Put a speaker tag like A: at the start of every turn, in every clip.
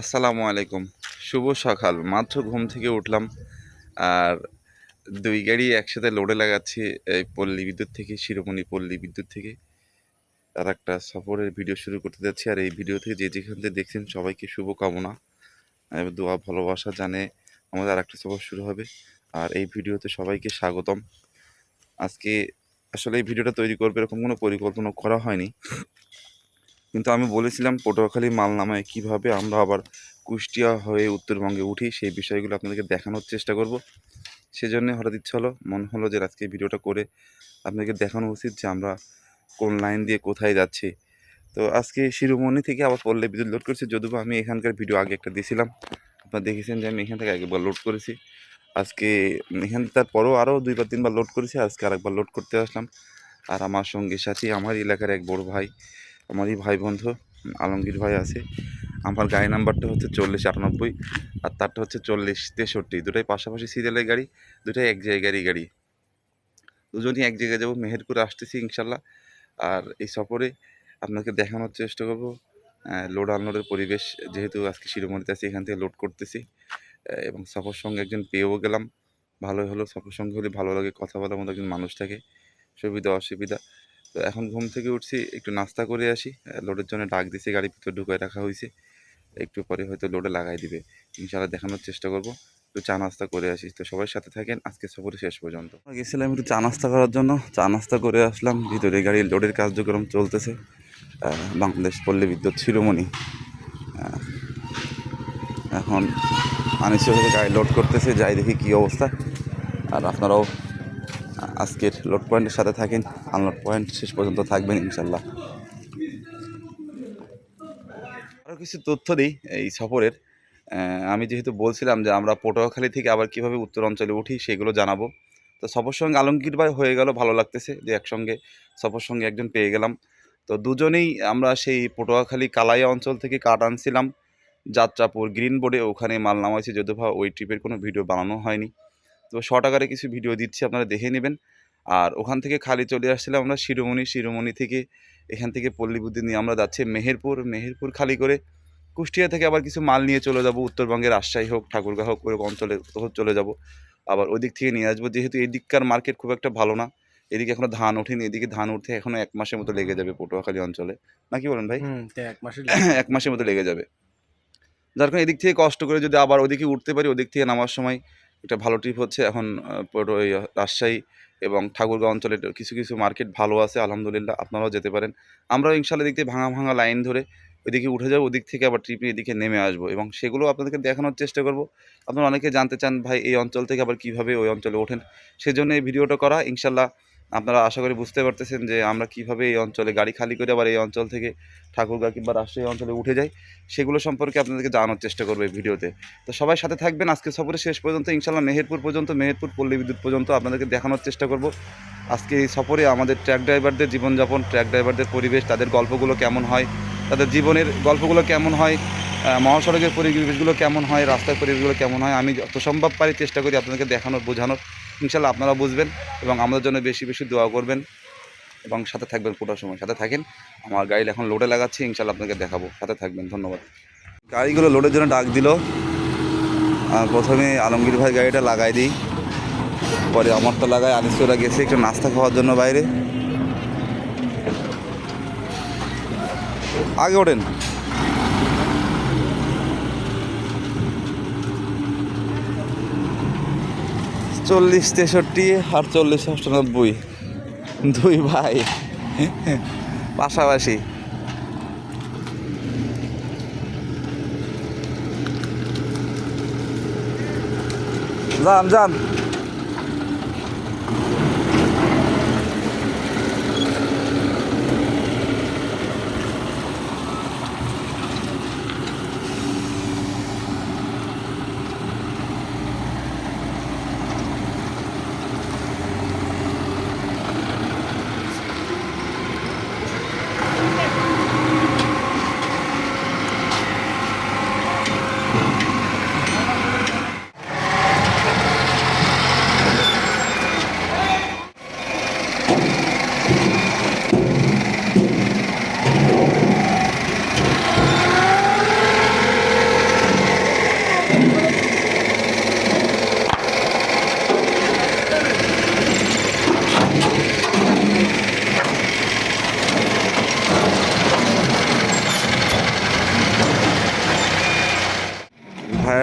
A: আসসালামু আলাইকুম। শুভ সকাল। মাত্র ঘুম থেকে উঠলাম আর দুই গাড়ি একসাথে লোডে লাগাচ্ছি এই পল্লী বিদ্যুৎ থেকে, শিরোমণি পল্লী বিদ্যুৎ থেকে। আর একটা সফরের ভিডিও শুরু করতে যাচ্ছি আর এই ভিডিও থেকে যে যেখান থেকে দেখছেন সবাইকে শুভ কামনা এবং দোয়া, ভালোবাসা জানে আমাদের আর একটা সফর শুরু হবে। আর এই ভিডিওতে সবাইকে স্বাগতম। আজকে আসলে এই ভিডিওটা তৈরি করবে এরকম কোনো পরিকল্পনা করা হয়নি। কিন্তু আমি বলেছিলাম পটুয়াখালী মাল নামায় কীভাবে আমরা আবার কুষ্টিয়া হয়ে উত্তরবঙ্গে উঠি, সেই বিষয়গুলো আপনাদেরকে দেখানোর চেষ্টা করব। সেজন্য হঠাৎ ইচ্ছা হলো, মনে হলো যে আজকে ভিডিওটা করে আপনাদেরকে দেখানো উচিত যে আমরা কোন লাইন দিয়ে কোথায় যাচ্ছি। তো আজকে শিরোমণি থেকে আবার পল্লে বিদ্যুৎ লোড করেছি, যদিও আমি এখানকার ভিডিও আগে একটা দিয়েছিলাম। আপনারা দেখেছেন যে আমি এখান থেকে একবার লোড করেছি। আজকে এখান, তারপরেও আরও দুইবার তিনবার লোড করেছি, আজকে আরেকবার লোড করতে আসলাম। আর আমার সঙ্গে সাথী, আমার এলাকার এক বড় ভাই আমারই ভাই বন্ধু আলমগীর ভাই আছে। আমার গাড়ি নাম্বারটা হচ্ছে চল্লিশ আটানব্বই আর তারটা হচ্ছে চল্লিশ তেষট্টি। দুটাই পাশাপাশি সিরিয়ালের গাড়ি, দুটাই এক জায়গারই গাড়ি। দুজনই এক জায়গায় যাব, মেহেরপুর আসতেছি ইনশাল্লাহ। আর এই সফরে আপনাকে দেখানোর চেষ্টা করব। লোড আনলোডের পরিবেশ, যেহেতু আজকে শিরোমণিতে আছি, এখান থেকে লোড করতেছি। এবং সফর সঙ্গে একজন পেয়েও গেলাম। ভালোই হলো, সফর সঙ্গে হলে ভালো লাগে, কথা বলার মতো একজন মানুষ থাকে। সুবিধা, অসুবিধা। তো এখন ঘুম থেকে উঠছি, একটু নাস্তা করে আসি। লোডের জন্য ডাক দিছে, গাড়ির ভিতরে ঢুকায় রাখা হয়েছে একটু পরে হয়তো লোডে লাগাই দিবে। ইনশাল্লাহ দেখানোর চেষ্টা করব। একটু চা নাস্তা করে আসি। তো সবাই সাথে থাকেন, আজকে সফরে শেষ পর্যন্ত। গেছিলাম একটু চা নাস্তা করার জন্য। চা নাস্তা করে আসলাম। ভিতরে গাড়ির লোডের কার্যক্রম চলতেছে। বাংলাদেশ পল্লী বিদ্যুৎ শিরোমণি। এখন আনিসের সাথে গাড়ি লোড করতেছে, যাই দেখি কী অবস্থা। আর আপনারাও আজকের লোড পয়েন্টের সাথে থাকেন। আনলোড পয়েন্ট শেষ পর্যন্ত থাকবেন ইনশাল্লাহ আরও কিছু তথ্য দিই এই সফরের। আমি যেহেতু বলছিলাম যে আমরা পটুয়াখালী থেকে আবার কীভাবে উত্তর অঞ্চলে উঠি সেগুলো জানাব। তো সফর সঙ্গে আলমগীর ভাই হয়ে গেল, ভালো লাগতেছে যে একসঙ্গে সফর সঙ্গে একজন পেয়ে গেলাম। তো দুজনেই আমরা সেই পটুয়াখালী কালাইয়া অঞ্চল থেকে কাঠ আনছিলাম। যাত্রাপুর গ্রিন বোর্ডে ওখানে মাল নামাইছি, যদিও ওই ট্রিপের কোনো ভিডিও বানানো হয়নি। তো শর্ট আকারে কিছু ভিডিও দিচ্ছি আপনারা দেখে নেবেন। আর ওখান থেকে খালি চলে আসছিলাম আমরা শিরোমণি শিরোমণি থেকে এখান থেকে পল্লী বুদ্ধি নিয়ে আমরা যাচ্ছি মেহেরপুর। মেহেরপুর খালি করে কুষ্টিয়া থেকে আবার কিছু মাল নিয়ে চলে যাব উত্তরবঙ্গের রাজশাহী হোক ঠাকুরগাঁও হোক ওরকম অঞ্চলে চলে যাব। আবার ওই দিক থেকে নিয়ে আসব যেহেতু এই দিককার মার্কেট খুব একটা ভালো না। এদিকে এখনও ধান ওঠেনি এদিকে ধান উঠতে এখনও এক মাসের মতো লেগে যাবে পটুয়াখালী অঞ্চলে। নাকি বলেন ভাই?
B: এক মাসের
A: মতো লেগে যাবে। যার কারণে এদিক থেকে কষ্ট করে যদি আবার ওদিকে উঠতে পারি ওদিক থেকে নামার সময় একটা ভালো ট্রিপ হচ্ছে। এখন ওই রাজশাহী এবং ঠাকুরগাঁও অঞ্চলের কিছু কিছু মার্কেট ভালো আছে, আলহামদুলিল্লাহ, আপনারাও যেতে পারেন। আমরাও ইনশাল্লাহ এদিক থেকে ভাঙা ভাঙা লাইন ধরে ওইদিকে উঠে যাব, ওদিক থেকে আবার ট্রিপে এদিকে নেমে আসব এবং সেগুলো আপনাদেরকে দেখানোর চেষ্টা করব। আপনারা অনেকে জানতে চান, ভাই, এই অঞ্চল থেকে আবার কীভাবে ওই অঞ্চলে ওঠেন? সেজন্য এই ভিডিওটা করা। ইনশাল্লাহ আপনারা আশা করি বুঝতে পারতেছেন যে আমরা কীভাবে এই অঞ্চলে গাড়ি খালি করে আবার এই অঞ্চল থেকে ঠাকুরগাঁ কিংবা রাজশাহী অঞ্চলে উঠে যাই, সেগুলো সম্পর্কে আপনাদেরকে জানানোর চেষ্টা করব ভিডিওতে। তো সবাই সাথে থাকবেন, আজকে সফরে শেষ পর্যন্ত, ইনশাল্লাহ মেহেরপুর পর্যন্ত, মেহেরপুর পল্লী বিদ্যুৎ পর্যন্ত আপনাদেরকে দেখানোর চেষ্টা করব। আজকে এই সফরে আমাদের ট্র্যাক ড্রাইভারদের জীবনযাপন ট্র্যাক ড্রাইভারদের পরিবেশ, তাদের গল্পগুলো কেমন হয়, তাদের জীবনের গল্পগুলো কেমন হয় মহাসড়কের পরিবেশগুলো কেমন হয়, রাস্তার পরিবেশগুলো কেমন হয়, আমি যত সম্ভব পারি চেষ্টা করি আপনাদেরকে দেখানোর, বোঝানোর। ইনশাল্লাহ আপনারা বুঝবেন এবং আমাদের জন্য বেশি বেশি দোয়া করবেন এবং সাথে থাকবেন পুরো সময়। সাথে থাকেন। আমার গাড়ি এখন লোডে লাগাচ্ছি, ইনশাল্লাহ আপনাকে দেখাবো। সাথে থাকবেন, ধন্যবাদ। গাড়িগুলো লোডের জন্য ডাক দিল। প্রথমে আলমগীর ভাই গাড়িটা লাগাই দিই। পরে আমারটা লাগাই আনিসুরা গেছে একটু নাস্তা খাওয়ার জন্য বাইরে। আগে ওঠেন। চল্লিশ তেষট্টি আর চল্লিশ অষ্টানব্বই। দুই ভাই। পাশাপাশি। যান যান।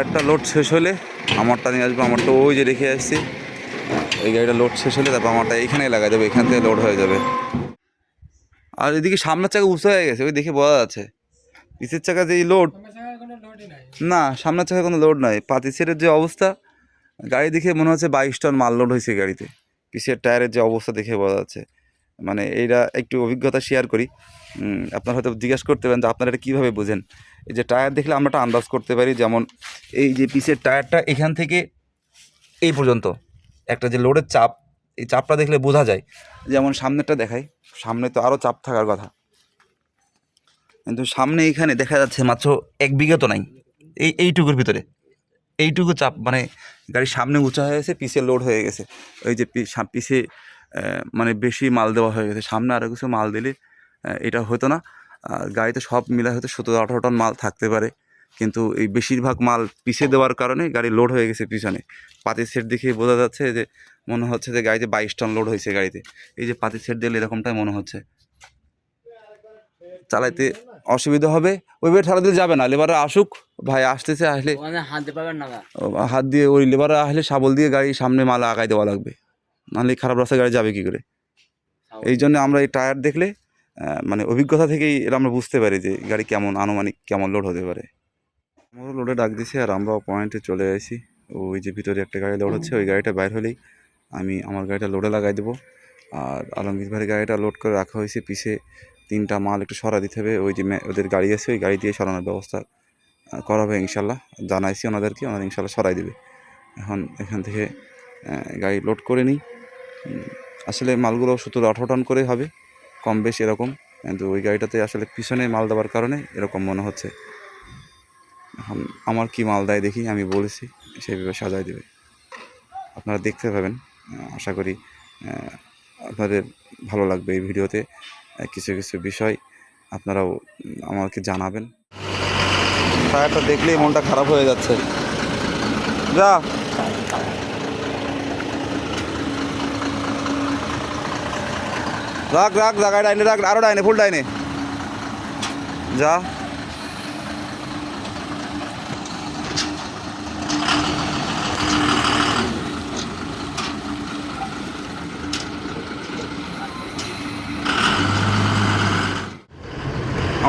A: টায়ারটা লোড শেষ হলে আমারটা নিয়ে আসব আমারটা ওই যে রেখে আসছি। এই গাড়িটা লোড শেষ হলে তারপর আমারটা এইখানেই লাগা যাবে এখান থেকে লোড হয়ে যাবে। আর এদিকে সামনের চাকা উঁচু হয়ে গেছে ওই দেখে বোঝা যাচ্ছে। পিসের চাকা যে লোড না সামনের চাকা কোনো লোড নাই। পাতিসের যে অবস্থা গাড়ি দেখে মনে হচ্ছে বাইশ টন মাল লোড হয়েছে গাড়িতে। পিসের টায়ারের যে অবস্থা দেখে বোঝা যাচ্ছে। মানে এইটা একটু অভিজ্ঞতা শেয়ার করি। আপনারা হয়তো জিজ্ঞাসা করতে পারেন যে আপনারা এটা কীভাবে বোঝেন? এই যে টায়ার দেখলে আমরা একটা আন্দাজ করতে পারি, যেমন এই যে পিসের টায়ারটা এখান থেকে এই পর্যন্ত। একটা যে লোডের চাপ, এই চাপটা দেখলে বোঝা যায়। যেমন সামনেরটা দেখাই, সামনে তো আরও চাপ থাকার কথা। কিন্তু সামনে এখানে দেখা যাচ্ছে মাত্র এক বিঘা তো নাই। এই, এইটুকুর ভিতরে। এইটুকু চাপ মানে গাড়ির সামনে উঁচা হয়ে গেছে পিছে লোড হয়ে গেছে। ওই যে পি- সা- পিছে মানে বেশি মাল দেওয়া হয়ে গেছে। সামনে আরও কিছু মাল দিলে এটা হতো না। গাড়িতে সব মিলা হয়তো সতেরো আঠারো টন মাল থাকতে পারে। কিন্তু এই বেশিরভাগ মাল পিছিয়ে দেওয়ার কারণে গাড়ি লোড হয়ে গেছে পিছনে। পাতির সেট দেখে বোঝা যাচ্ছে যে মনে হচ্ছে যে গাড়িতে বাইশ টন লোড হয়েছে গাড়িতে। এই যে পাতির সেট দিলে এরকমটাই মনে হচ্ছে। চালাইতে অসুবিধা হবে। ওই বেড ঠাড়া দিলে যাবে না। লেবারে আসুক ভাই আসতেছে আসলে হাত দিয়ে ওই লেবারে আসলে শাবল দিয়ে গাড়ি সামনে মাল আগায় দেওয়া লাগবে। নাহলে খারাপ রাস্তায় গাড়ি যাবে কী করে? এই জন্য আমরা এই টায়ার দেখলে মানে অভিজ্ঞতা থেকেই এটা আমরা বুঝতে পারি যে গাড়ি কেমন, আনুমানিক কেমন লোড হতে পারে। আমারও লোডে ডাক দিছে আর আমরাও পয়েন্টে চলে আসি ওই যে ভিতরে একটা গাড়ি লোড হচ্ছে, ওই গাড়িটা বাইর হলেই আমি আমার গাড়িটা লোডে লাগাই দেবো। আর আলমগীর ভাইয়ের গাড়িটা লোড করে রাখা হয়েছে পিছে। তিনটা মাল একটু সরা দিতে হবে। ওই যে ওদের গাড়ি আছে, ওই গাড়ি দিয়ে সরানোর ব্যবস্থা করা হবে ইনশাল্লাহ। জানাইছি ওনাদেরকে, ওনারা ইনশাল্লাহ সরাই দেবে। এখন এখান থেকে গাড়ি লোড করে নিই। আসলে মালগুলো সতেরো আঠারো টন করে হবে। কম বেশ এরকম। কিন্তু ওই গাড়িটাতে আসলে পিছনে মাল দেওয়ার কারণে এরকম মনে হচ্ছে। এখন আমার কি মাল দেয় দেখি, আমি বলেছি, সেইভাবে সাজাই দেবে। আপনারা দেখতে পাবেন আশা করি আপনাদের ভালো লাগবে এই ভিডিওতে। কিছু কিছু বিষয় আপনারাও আমাকে জানাবেন। টায়ারটা দেখলেই মনটা খারাপ হয়ে যাচ্ছে। যা। রাখ রাখ জায়গায় ডাইনে রাখ, আরও ডাইনে ফুল ডাইনে। যা।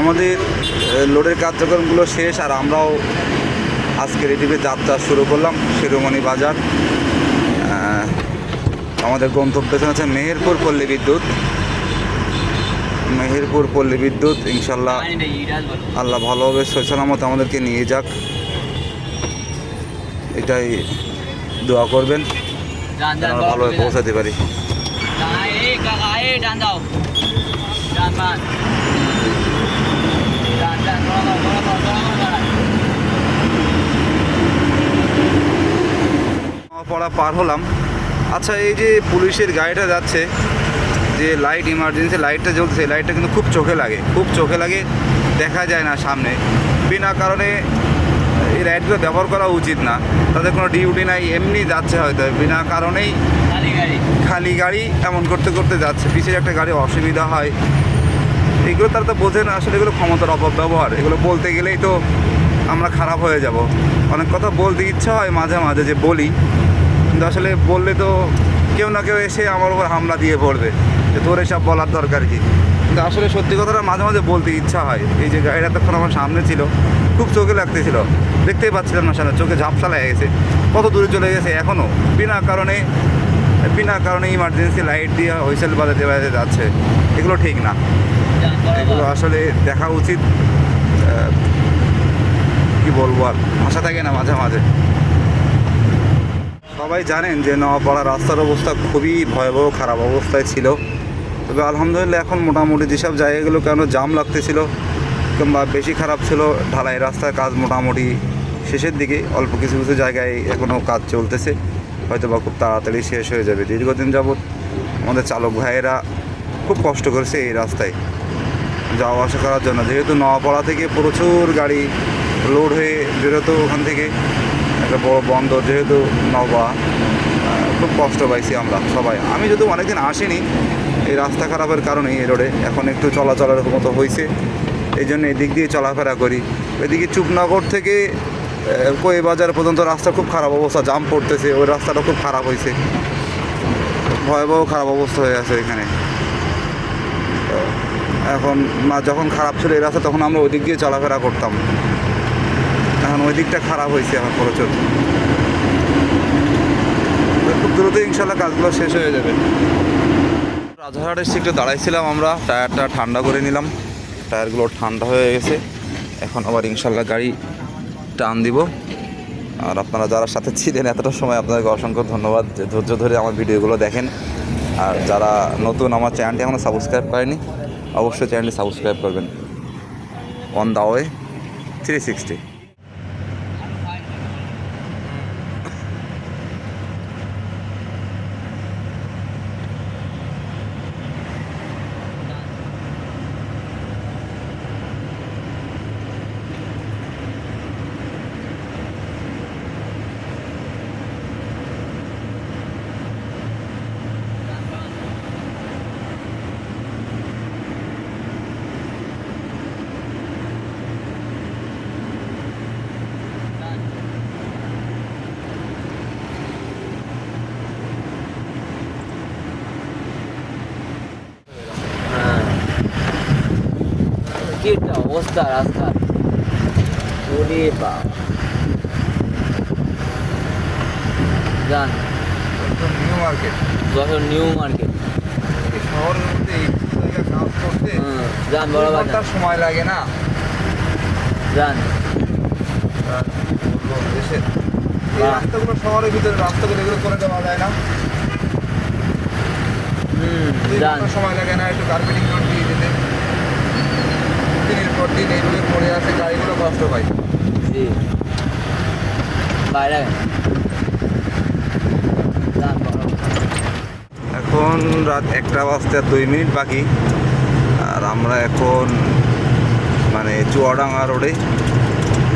A: আমাদের লোডের কার্যক্রমগুলো শেষ, আর আমরাও আজকের এটিভি যাত্রা শুরু করলাম, শিরোমণি বাজার। আমাদের গন্তব্যস্থান আছে মেহেরপুর পল্লী বিদ্যুৎ। মেহেরপুর পল্লী বিদ্যুৎ ইনশাল্লাহ আল্লাহ ভালোভাবে সৈসালামত আমাদেরকে নিয়ে যাক। এটাই দোয়া করবেন আমরা ভালোভাবে পৌঁছাতে পারি। পড়া পার হলাম। আচ্ছা এই যে পুলিশের গাড়িটা যাচ্ছে যে লাইট ইমার্জেন্সি লাইটটা জ্বলছে লাইটটা কিন্তু খুব চোখে লাগে। খুব চোখে লাগে দেখা যায় না সামনে। বিনা কারণে এই লাইটগুলো ব্যবহার করা উচিত না। তাদের কোনো ডিউটি নাই এমনি যাচ্ছে হয়তো। বিনা কারণেই
B: খালি গাড়ি।
A: খালি গাড়ি এমন করতে করতে যাচ্ছে। পিছের একটা গাড়ি অসুবিধা হয়। এগুলো তারা তো বোঝে না আসলে এগুলো ক্ষমতার অপব্যবহার। এগুলো বলতে গেলেই তো আমরা খারাপ হয়ে যাব। অনেক কথা বলতে ইচ্ছা হয় মাঝে মাঝে যে বলি। কিন্তু আসলে বললে তো কেউ না কেউ এসে আমার উপর হামলা দিয়ে পড়বে। যে তোর এসব বলার দরকার কি? কিন্তু আসলে সত্যি কথাটা মাঝে মাঝে বলতে ইচ্ছা হয়। এই যে গাড়িটা তখন আমার সামনে ছিল, খুব চোখে লাগতেছিল। দেখতেই পাচ্ছিলাম না সামনে, চোখে ঝাপসা লেগে গেছে। কত দূরে চলে গেছে এখনও বিনা কারণে বিনা কারণে ইমার্জেন্সি লাইট দিয়ে হুইসেল বাজাতে বাজাতে যাচ্ছে। এগুলো ঠিক না। এগুলো আসলে দেখা উচিত। কি বলব আর? ভাষা থাকে না মাঝে মাঝে। সবাই জানেন যে নওয়াপাড়া রাস্তার অবস্থা খুবই ভয়াবহ, খারাপ অবস্থায় ছিল। তবে আলহামদুলিল্লাহ এখন মোটামুটি যেসব জায়গাগুলো কেন জাম লাগতেছিল কিংবা বেশি খারাপ ছিল, ঢালাই রাস্তার কাজ মোটামুটি শেষের দিকে, অল্প কিছু কিছু জায়গায় এখনও কাজ চলতেছে। হয়তো বা খুব তাড়াতাড়ি শেষ হয়ে যাবে। দীর্ঘদিন যাবৎ আমাদের চালক ভাইয়েরা খুব কষ্ট করেছে এই রাস্তায় যাওয়া, আসা করার জন্য। যেহেতু নওয়াপাড়া থেকে প্রচুর গাড়ি লোড হয়ে বেরোতো ওখান থেকে একটা বড় বন্দর যেহেতু আহ, খুব কষ্ট পাইছি আমরা সবাই। আমি যদি অনেকদিন আসিনি এই রাস্তা খারাপের কারণে এই রোডে এখন একটু চলাচলের মতো হয়েছে এই জন্য এদিক দিয়ে চলাফেরা করি। এদিকে চুপনগর থেকে কই বাজার পর্যন্ত রাস্তা খুব খারাপ অবস্থা জাম পড়তেছে ওই রাস্তাটা খুব খারাপ হয়েছে ভয়াবহ খারাপ অবস্থা হয়ে আছে এখানে। এখন যখন খারাপ ছিল এই রাস্তা তখন আমরা ওই দিক দিয়ে চলাফেরা করতাম। এখন ওই দিকটা খারাপ হয়েছে আমার প্রচুর খুব দ্রুত ইনশাল্লাহ কাজগুলো শেষ হয়ে যাবে। রাজারহাট একটু দাঁড়াইছিলাম আমরা, টায়ারটা ঠান্ডা করে নিলাম। টায়ারগুলো ঠান্ডা হয়ে গেছে। এখন আবার ইনশাল্লাহ গাড়ি টান দিব। আর আপনারা যারা সাথে ছিলেন, এতটা সময় আপনাদেরকে অসংখ্য ধন্যবাদ যে ধৈর্য ধরে আমার ভিডিওগুলো দেখেন। আর যারা নতুন আমার চ্যানেলটি এখনও সাবস্ক্রাইব করেনি, অবশ্যই চ্যানেলটি সাবস্ক্রাইব করবেন। On the way three sixty
B: কি একটা অবস্থা রাস্তা ওরে বাবা। যান।
A: New Market
B: Jessore New Market
A: শহরের মধ্যে কাজ করতে
B: যান
A: সময় লাগে না।
B: যান।
A: দেশের এই রাস্তাগুলো শহরের ভিতরে রাস্তাগুলো এগুলো করে দেওয়া যায় না।
B: হুম
A: সময় লাগে না একটু কার্পেটিং করে দিয়ে দিতে দিনের পর দিন এইভাবে পড়ে আছে গাড়িগুলো কষ্ট পায়
B: জি। বাইরে।
A: এখন রাত একটা বাজতে আর দুই মিনিট বাকি আর আমরা এখন মানে চুয়াডাঙ্গা রোডে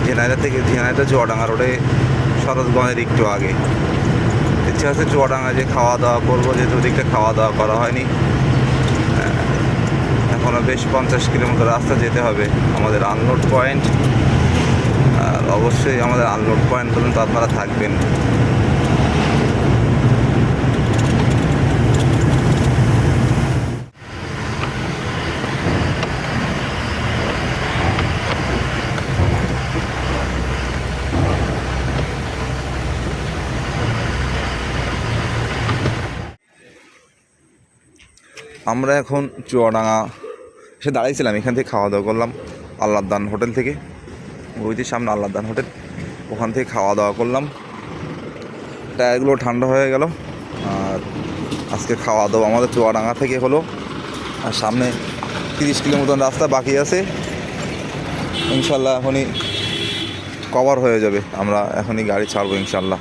A: ঝিনাইদা থেকে ঝিনাইদা চুয়াডাঙ্গা রোডে সরোজগঞ্জের একটু আগে। ইচ্ছা আছে চুয়াডাঙ্গা যে খাওয়া দাওয়া করব যেহেতু ওদিকটা খাওয়া দাওয়া করা হয়নি। এখনও বেশ পঞ্চাশ কিলোমিটার রাস্তা যেতে হবে আমাদের আনলোড পয়েন্ট আর অবশ্যই আমাদের আনলোড পয়েন্ট পর্যন্ত আপনারা থাকবেন। আমরা এখন চুয়াডাঙ্গা এসে দাঁড়াইছিলাম, এখান থেকে খাওয়া দাওয়া করলাম আল্লাহদান হোটেল থেকে ওই যে সামনে আল্লাহদান হোটেল, ওখান থেকে খাওয়া দাওয়া করলাম টায়ারগুলো ঠান্ডা হয়ে গেল, আর আজকে খাওয়া দাওয়া আমাদের চুয়াডাঙ্গা থেকে হলো, আর সামনে তিরিশ কিলো মতন রাস্তা বাকি আছে। ইনশাল্লাহ এখনই কভার হয়ে যাবে, আমরা এখনই গাড়ি ছাড়বো ইনশাল্লাহ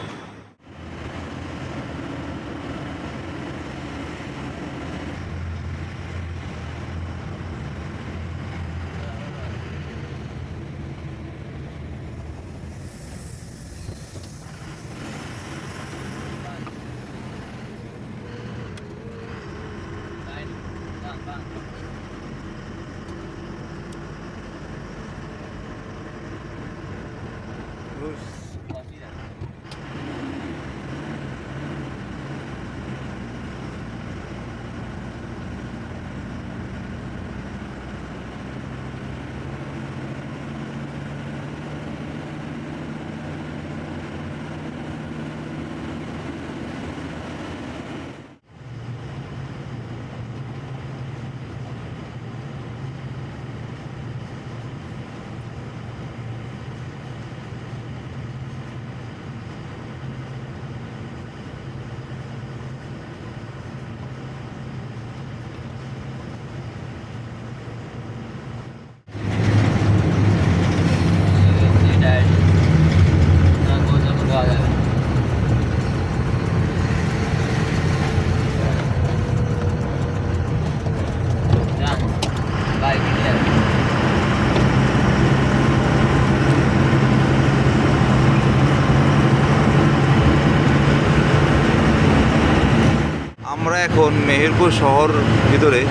A: আমরা এখন মেহেরপুর শহর ভিতরে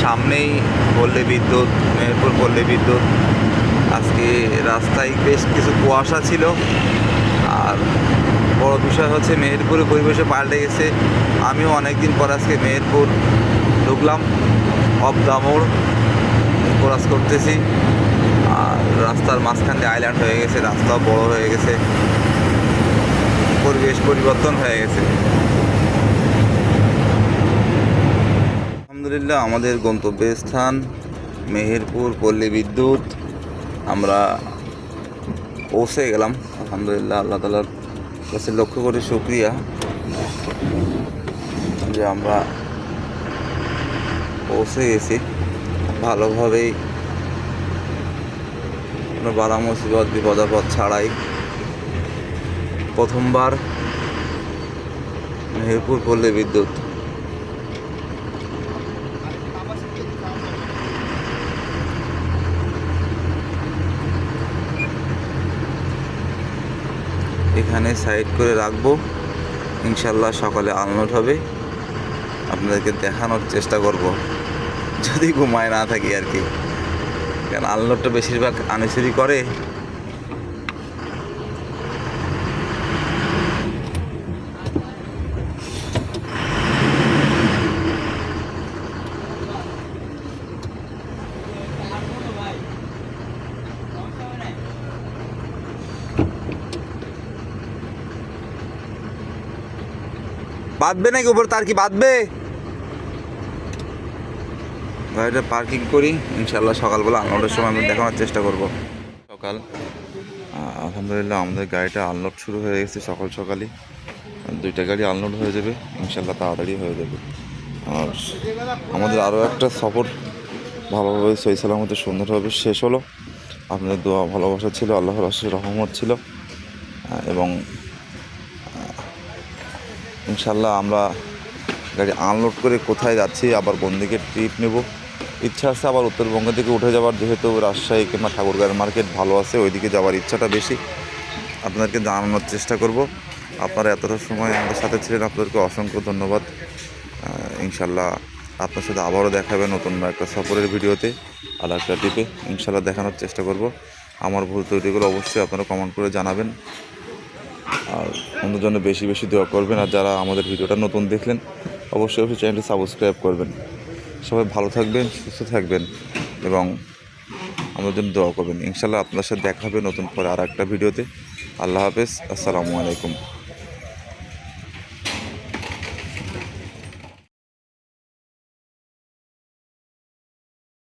A: সামনেই পল্লী বিদ্যুৎ, মেহেরপুর পল্লী বিদ্যুৎ। আজকে রাস্তায় বেশ কিছু কুয়াশা ছিল। আর বড় বিষয় হচ্ছে মেহেরপুরের পরিবেশে পাল্টে গেছে। আমিও অনেকদিন পর আজকে মেহেরপুর ঢুকলাম। অফ দামোড় ক্রস করতেছি। আর রাস্তার মাঝখান দিয়ে আইল্যান্ড হয়ে গেছে, রাস্তাও বড় হয়ে গেছে। পরিবেশ পরিবর্তন হয়ে গেছে। আলহামদুলিল্লাহ, আমাদের গন্তব্যস্থান মেহেরপুর পল্লী বিদ্যুৎ। আমরা পৌঁছে গেলাম, আলহামদুলিল্লাহ, আল্লাহ তালার কাছে লক্ষ্য করে শুক্রিয়া যে আমরা পৌঁছে গেছি। ভালোভাবেই বালা মুসিবত, বিপদাপদ ছাড়াই। প্রথমবার মেহেরপুর পল্লী বিদ্যুৎ। এখানে সাইড করে রাখব। ইনশাল্লাহ সকালে আনলোড হবে। আপনাদেরকে দেখানোর চেষ্টা করব। যদি ঘুমায় না থাকি আর কি। কারণ আনলোডটা বেশিরভাগ আনিসুরি করে। বাঁধবে নাকি উপর? তার কি বাঁধবে? গাড়িটা পার্কিং করি। ইনশাল্লাহ সকালবেলা আনলোডের সময় আমি দেখানোর চেষ্টা করব। সকাল। আলহামদুলিল্লাহ আমাদের গাড়িটা আনলোড শুরু হয়ে গেছে সকাল সকালই। দুইটা গাড়ি আনলোড হয়ে যাবে। ইনশাল্লাহ তাড়াতাড়ি হয়ে যাবে। আর আমাদের আরও একটা সফর ভালোভাবে সই সালামতে সুন্দরভাবে শেষ হলো। আপনাদের দোয়া ভালোবাসা ছিল, আল্লাহর রহমত ছিল। এবং ইনশাল্লাহ আমরা গাড়ি আনলোড করে কোথায় যাচ্ছি, আবার কোন দিকে ট্রিপ নেব। ইচ্ছা আছে আবার উত্তরবঙ্গ থেকে উঠে যাওয়ার, যেহেতু রাজশাহী কিংবা ঠাকুরগাঁয়ের মার্কেট ভালো আছে, ওইদিকে যাওয়ার ইচ্ছাটা বেশি। আপনাদেরকে জানানোর চেষ্টা করব। আপনারা এতটা সময় আমাদের সাথে ছিলেন, আপনাদেরকে অসংখ্য ধন্যবাদ। ইনশাল্লাহ আপনার সাথে আবারও দেখাবে নতুন একটা সফরের ভিডিওতে, আর একটা টিপে ইনশাল্লাহ দেখানোর চেষ্টা করব। আমার ভুল ত্রুটিগুলো অবশ্যই আপনারা কমেন্ট করে জানাবেন। আর অন্য জন্য বেশি বেশি দোয়া করবেন আর যারা আমাদের ভিডিওটা নতুন দেখলেন, অবশ্যই অবশ্যই চ্যানেলটি সাবস্ক্রাইব করবেন। সবাই ভালো থাকবেন, সুস্থ থাকবেন এবং আমাদের জন্য দোয়া করবেন। ইনশাল্লাহ আপনার সাথে দেখা হবে নতুন করে আর একটা ভিডিওতে। আল্লাহ হাফেজ, আসসালামু আলাইকুম।